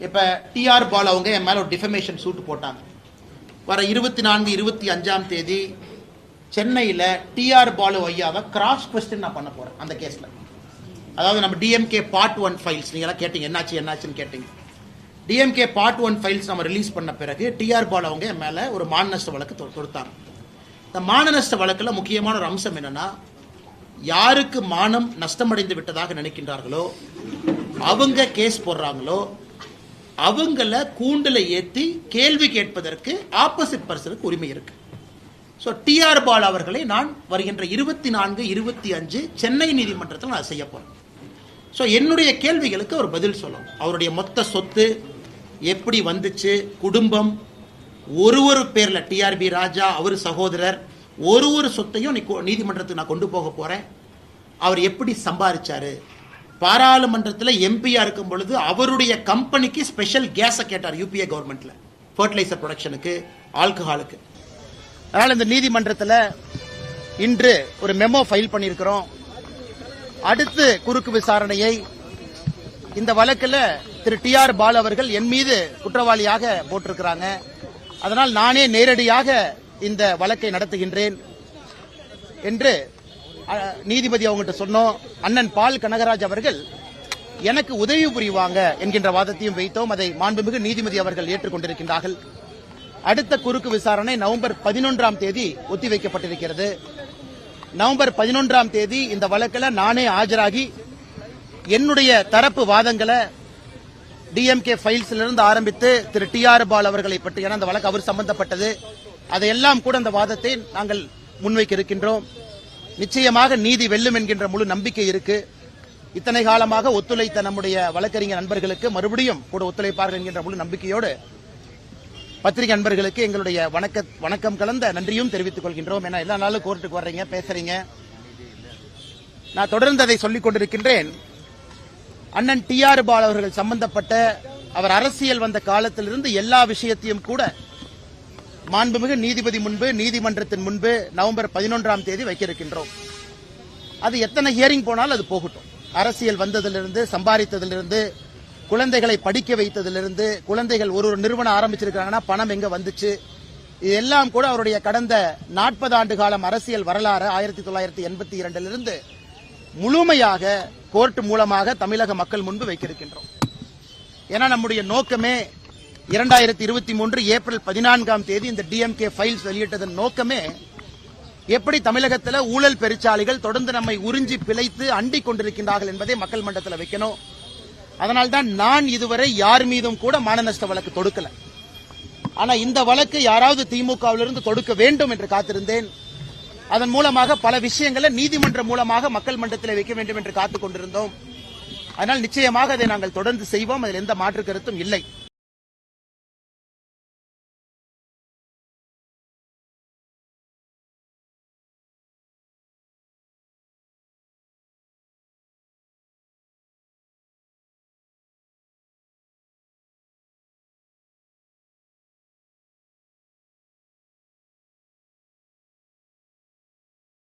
இப்போ டிஆர் பால் அவங்க என் மேலே ஒரு டிஃபமேஷன் சூட் போட்டாங்க. வர இருபத்தி நான்கு இருபத்தி அஞ்சாம் தேதி சென்னையில் டிஆர் பாலு ஐயாவை கிராஸ் கொஸ்டின் நான் பண்ண போகிறேன் அந்த கேஸில் அதாவது நம்ம டிஎம்கே பார்ட் ஒன் ஃபைல்ஸ் நீங்களாம் எல்லாம் கேட்டீங்க என்னாச்சு என்னாச்சுன்னு கேட்டீங்க. டிஎம்கே பார்ட் ஒன் ஃபைல்ஸ் நம்ம ரிலீஸ் பண்ண பிறகு டிஆர் பால் அவங்க என் மேலே ஒரு மானநஷ்ட வழக்கு தொ- இந்த மானநஷ்ட வழக்கில் முக்கியமான ஒரு அம்சம் என்னென்னா யாருக்கு மானம் நஷ்டமடைந்து விட்டதாக நினைக்கின்றார்களோ அவங்க கேஸ் போடுறாங்களோ அவங்கள கூண்டுல ஏத்தி கேள்வி கேட்பதற்கு ஆப்போசிட் பர்சனுக்கு உரிமை இருக்கு. ஸோ டிஆர் பால் அவர்களை நான் வருகின்ற இருபத்தி நான்கு இருபத்தி அஞ்சு சென்னை நீதிமன்றத்தில் நான் செய்ய போறேன். ஸோ என்னுடைய கேள்விகளுக்கு அவர் பதில் சொல்லணும். அவருடைய மொத்த சொத்து எப்படி வந்துச்சு குடும்பம் ஒரு ஒரு பேரில் டிஆர்பி ராஜா அவர் சகோதரர் ஒரு ஒரு சொத்தையும் நீ நீதிமன்றத்துக்கு நான் கொண்டு போக போகிறேன் அவர் எப்படி சம்பாதிச்சாரு பாராளுமன்றத்தில் எம்பியா இருக்கும் பொழுது அவருடைய கம்பெனிக்கு ஸ்பெஷல் கேஸை கேட்டார் யூபிஏ கவர்மெண்ட்ல ஃபர்டிலைசர் ப்ரொடக்ஷனுக்கு ஆல்கஹாலுக்கு அதனால் இந்த நீதிமன்றத்தில் இன்று ஒரு மெமோ ஃபைல் பண்ணியிருக்கிறோம். அடுத்து குறுக்கு விசாரணையை இந்த வழக்கில் திரு டி ஆர் பால் அவர்கள் என் மீது குற்றவாளியாக போட்டிருக்கிறாங்க. அதனால் நானே நேரடியாக இந்த வழக்கை நடத்துகின்றேன் என்று நீதிபதி அவங்ககிட்ட சொன்னோம் அண்ணன் பால் கனகராஜ் அவர்கள் எனக்கு உதவி புரிவாங்க என்கின்ற வாதத்தையும் வைத்தோம். அதை மாண்புமிகு நீதிபதி அவர்கள் ஏற்றுக்கொண்டிருக்கின்றார்கள். அடுத்த குறுக்கு விசாரணை நவம்பர் பதினொன்றாம் தேதி ஒத்திவைக்கப்பட்டிருக்கிறது. நவம்பர் பதினொன்றாம் தேதி இந்த வழக்கில் நானே ஆஜராகி என்னுடைய தரப்பு வாதங்களை டிஎம்கே ஃபைல்ஸ்ல இருந்து ஆரம்பித்து திரு டி ஆர் பால் அவர்களை பற்றியான அந்த வழக்கு அவர் சம்பந்தப்பட்டது. அதையெல்லாம் கூட அந்த வாதத்தை நாங்கள் முன்வைக்க இருக்கின்றோம். நிச்சயமாக நீதி வெல்லும் என்கின்ற முழு நம்பிக்கை இருக்கு. இத்தனை காலமாக ஒத்துழைத்த நம்முடைய வழக்கறிஞர் நண்பர்களுக்கு மறுபடியும் கூட ஒத்துழைப்பார்கள் என்கின்ற முழு நம்பிக்கையோடு பத்திரிகை நண்பர்களுக்கு எங்களுடைய வணக்க வணக்கம் கலந்த நன்றியும் தெரிவித்துக் கொள்கின்றோம். ஏன்னா எல்லா நாளும் கோர்ட்டுக்கு வர்றீங்க பேசுறீங்க. நான் தொடர்ந்து அதை சொல்லிக் கொண்டிருக்கின்றேன். அண்ணன் டி ஆர் பால் அவர்கள் சம்பந்தப்பட்ட அவர் அரசியல் வந்த காலத்திலிருந்து எல்லா விஷயத்தையும் கூட மாண்புமிகு நீதிபதி முன்பு நீதிமன்றத்தின் முன்பு நவம்பர் பதினொன்றாம் தேதி வைக்க இருக்கின்றோம் அது எத்தனை ஹியரிங் போனாலும் அது போகட்டும். அரசியல் வந்ததிலிருந்து சம்பாதித்ததிலிருந்து குழந்தைகளை படிக்க வைத்ததிலிருந்து குழந்தைகள் ஒரு ஒரு நிறுவனம் ஆரம்பிச்சிருக்காங்கன்னா பணம் எங்க வந்துச்சு? இதெல்லாம் கூட அவருடைய கடந்த நாற்பது ஆண்டு காலம் அரசியல் வரலாறு ஆயிரத்தி தொள்ளாயிரத்தி எண்பத்தி இரண்டிலிருந்து முழுமையாக கோர்ட் மூலமாக தமிழக மக்கள் முன்பு வைக்கிருக்கின்றோம். ஏன்னா நம்முடைய நோக்கமே இரண்டாயிரத்தி இருபத்தி மூன்று ஏப்ரல் பதினான்காம் தேதி இந்த டிஎம்கே ஃபைல்ஸ் வெளியிட்டதன் நோக்கமே எப்படி தமிழகத்தில் ஊழல் பெருச்சாலைகள் தொடர்ந்து நம்மை உறிஞ்சி பிழைத்து அண்டிக் கொண்டிருக்கின்றார்கள் என்பதை மக்கள் மன்றத்தில் வைக்கணும். அதனால்தான் நான் இதுவரை யார் மீதும் கூட மானநஷ்ட வழக்கு தொடுக்கல. ஆனா இந்த வழக்கு யாராவது திமுகவிலிருந்து தொடுக்க வேண்டும் என்று காத்திருந்தேன். அதன் மூலமாக பல விஷயங்களை நீதிமன்றம் மூலமாக மக்கள் மன்றத்தில் வைக்க வேண்டும் என்று காத்துக் கொண்டிருந்தோம். அதனால் நிச்சயமாக அதை நாங்கள் தொடர்ந்து செய்வோம். அதில் எந்த மாற்று கருத்தும் இல்லை.